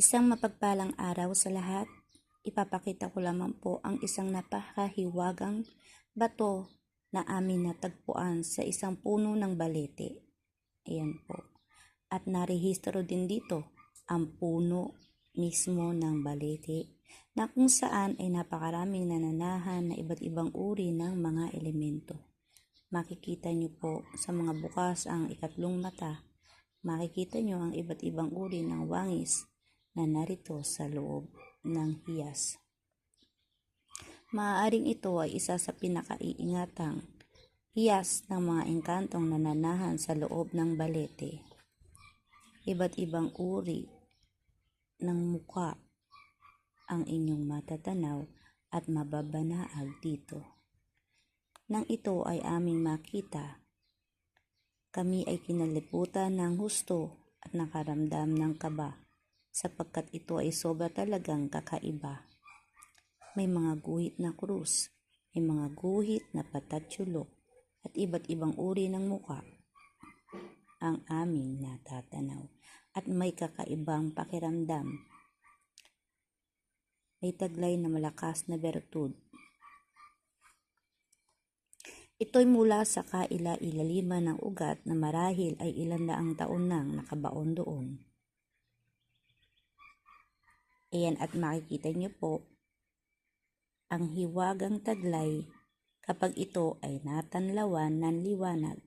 Isang mapagpalang araw sa lahat. Ipapakita ko lamang po ang isang napakahiwagang bato na amin natagpuan sa isang puno ng balete. Ayan po. At narehistro din dito ang puno mismo ng balete na kung saan ay napakaraming nananahan na iba't ibang uri ng mga elemento. Makikita niyo po sa mga bukas ang ikatlong mata, makikita niyo ang iba't ibang uri ng wangis na narito sa loob ng hiyas. Maaaring ito ay isa sa pinakaiingatang hiyas ng mga engkantong nananahan sa loob ng balete. Iba't ibang uri ng muka ang inyong matatanaw at mababanaag dito. Nang ito ay aming makita, kami ay kinaliputan ng husto at nakaramdam ng kaba sapagkat ito ay sobra talagang kakaiba. May mga guhit na krus, may mga guhit na patatsulok at iba't ibang uri ng muka ang aming natatanaw at may kakaibang pakiramdam. May taglay na malakas na bertud. Ito'y mula sa kaila-ilaliman ng ugat na marahil ay ilan daang taon nang nakabaon doon. Ayan at makikita niyo po ang hiwagang taglay kapag ito ay natanlawan ng liwanag